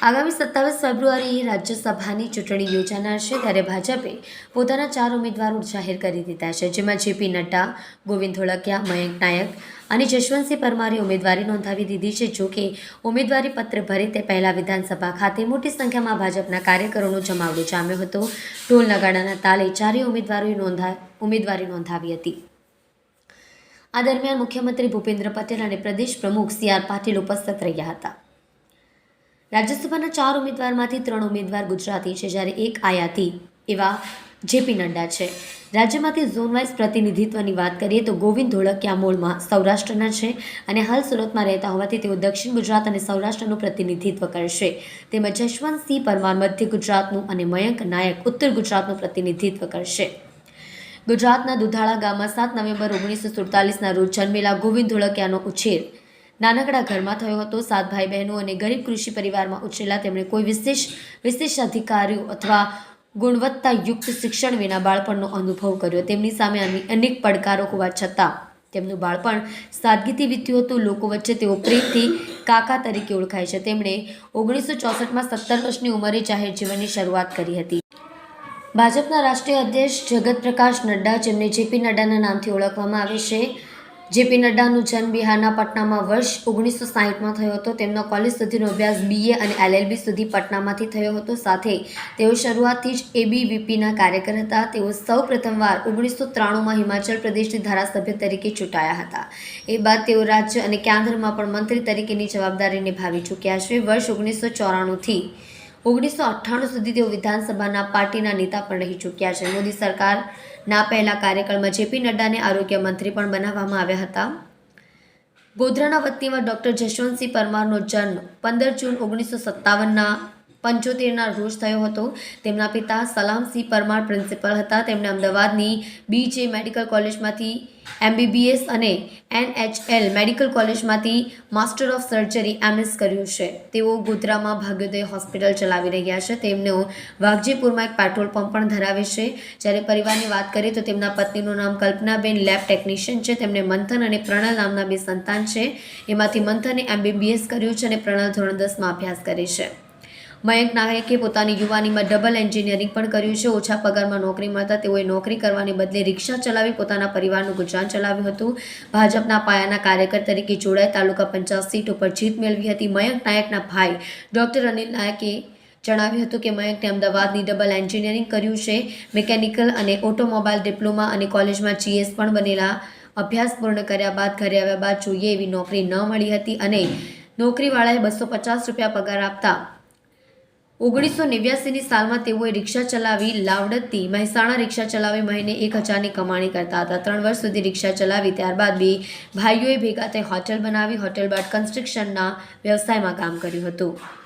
આગામી સત્તાવીસ ફેબ્રુઆરીએ રાજ્યસભાની ચૂંટણી યોજાનાર છે, ત્યારે ભાજપે પોતાના ચાર ઉમેદવારો જાહેર કરી દીધા છે, જેમાં જેપી નડ્ડા, ગોવિંદ ધોળકિયા, મયંક નાયક અને જશવંતસિંહ પરમારે ઉમેદવારી નોંધાવી દીધી છે. જો કે ઉમેદવારી પત્ર ભરે તે પહેલાં વિધાનસભા ખાતે મોટી સંખ્યામાં ભાજપના કાર્યકરોનો જમાવડો જામ્યો હતો. ઢોલ નગાડાના તાલે ચારેય ઉમેદવારોએ નોંધા ઉમેદવારી નોંધાવી હતી. આ દરમિયાન મુખ્યમંત્રી ભૂપેન્દ્ર પટેલ અને પ્રદેશ પ્રમુખ સી આર પાટીલ ઉપસ્થિત રહ્યા હતા. રાજ્યસભાના ચાર ઉમેદવારમાંથી ત્રણ ઉમેદવાર ગુજરાતી છે, જ્યારે એક આયાતી એવા જેપી નડ્ડા છે. રાજ્યમાંથી ઝોન વાઇઝ પ્રતિનિધિત્વની વાત કરીએ તો ગોવિંદ ધોળકિયા મૂળમાં સૌરાષ્ટ્રના છે અને હાલ સુરતમાં રહેતા હોવાથી તેઓ દક્ષિણ ગુજરાત અને સૌરાષ્ટ્રનું પ્રતિનિધિત્વ કરશે. તેમજ જશવંતસિંહ પરમાર મધ્ય ગુજરાતનું અને મયંક નાયક ઉત્તર ગુજરાતનું પ્રતિનિધિત્વ કરશે. ગુજરાતના દુધાળા ગામમાં સાત નવેમ્બર ઓગણીસો સુડતાલીસના રોજ જન્મેલા ગોવિંદ ધોળકિયાનો ઉછેર નાનકડા ઘરમાં થયો હતો. સાત ભાઈ બહેનો અને ગરીબ કૃષિ પરિવારમાં ઉછરેલા તેમણે કોઈ વિશેષ વિશેષ અધિકારીઓ અથવા ગુણવત્તાયુક્ત શિક્ષણ વિના બાળપણનો અનુભવ કર્યો. તેમની સામે અને- અનેક પડકારો હોવા છતાં તેમનું બાળપણ સાદગીથી વીત્યું હતું. લોકો વચ્ચે તેઓ પ્રેમથી કાકા તરીકે ઓળખાય છે. તેમણે ઓગણીસો ચોસઠમાં સત્તર વર્ષની ઉંમરે જાહેર જીવનની શરૂઆત કરી હતી. ભાજપના રાષ્ટ્રીય અધ્યક્ષ જગત પ્રકાશ નડ્ડા જેમને જેપી નડ્ડાના નામથી ઓળખવામાં આવે છે. જેપી નડ્ડાનું જન્મ બિહારના પટનામાં વર્ષ ઓગણીસો સાહીઠમાં થયો હતો. તેમનો કોલેજ સુધીનો અભ્યાસ બીએ અને એલએલબી સુધી પટનામાંથી થયો હતો. સાથે તેઓ શરૂઆતથી જ એબીવીપીના કાર્યકર હતા. તેઓ સૌ પ્રથમવાર ઓગણીસો ત્રાણુંમાં હિમાચલ પ્રદેશથી ધારાસભ્ય તરીકે ચૂંટાયા હતા. એ બાદ તેઓ રાજ્ય અને કેન્દ્રમાં પણ મંત્રી તરીકેની જવાબદારી નિભાવી ચૂક્યા છે. વર્ષ ઓગણીસો ચોરાણુંથી ઓગણીસો અઠ્ઠાણું સુધી તેઓ વિધાનસભાના પાર્ટીના નેતા પણ રહી ચૂક્યા છે. મોદી સરકારના પહેલા કાર્યકાળમાં જેપી નડ્ડાને આરોગ્ય મંત્રી પણ બનાવવામાં આવ્યા હતા. ગોધરાના વતનીમાં ડૉક્ટર જશવંતસિંહ પરમારનો જન્મ પંદર જૂન ઓગણીસો સત્તાવનના પંચોતેરના રોજ થયો હતો. તેમના પિતા સલામસિંહ પરમાર પ્રિન્સિપલ હતા. તેમણે અમદાવાદની બીજે મેડિકલ કોલેજમાંથી એમબીબીએસ અને એનએચએલ મેડિકલ કોલેજમાંથી માસ્ટર ઓફ સર્જરી એમએસ કર્યું છે. તેઓ ગોધરામાં ભાગ્યોદય હોસ્પિટલ ચલાવી રહ્યા છે. તેમનો વાઘજીપુરમાં એક પેટ્રોલ પંપ પણ ધરાવે છે. જ્યારે પરિવારની વાત કરીએ તો તેમના પત્નીનું નામ કલ્પનાબેન લેબ ટેકનિશિયન છે. તેમને મંથન અને પ્રણલ નામના બે સંતાન છે. એમાંથી મંથને એમબીબીએસ કર્યું છે અને પ્રણલ ધોરણ દસમાં અભ્યાસ કરે છે. મયંક નાયકે પોતાની યુવાનીમાં ડબલ એન્જિનિયરિંગ પણ કર્યું છે. ઓછા પગારમાં નોકરી મળતા તેઓએ નોકરી કરવાને બદલે રિક્ષા ચલાવી પોતાના પરિવારનું ગુજરાન ચલાવ્યું હતું. ભાજપના પાયાના કાર્યકર તરીકે જોડાઈ તાલુકા પંચાયત સીટ ઉપર જીત મેળવી હતી મયંક નાયકના ભાઈ. ડોક્ટર અનિલ નાયકે જણાવ્યું હતું કે મયંકને અમદાવાદની ડબલ એન્જિનિયરિંગ કર્યું છે. મિકેનિકલ અને ઓટોમોબાઈલ ડિપ્લોમા અને કોલેજમાં જીએસ પણ બનેલા અભ્યાસ પૂર્ણ કર્યા બાદ ઘરે આવ્યા બાદ જોઈએ એવી નોકરી ન મળી હતી અને નોકરીવાળાએ બસો પચાસ રૂપિયા પગાર આપતા ઓગણીસો નેવ્યાસીની સાલમાં તેઓએ રિક્ષા ચલાવી લાવડતથી મહેસાણા રિક્ષા ચલાવી મહિને એક હજારની કમાણી કરતા હતા. ત્રણ વર્ષ સુધી રિક્ષા ચલાવી ત્યારબાદ બે ભાઈઓએ ભેગા થઈ હોટેલ બનાવી. હોટેલ બાદ કન્સ્ટ્રક્શનના વ્યવસાયમાં કામ કર્યું હતું.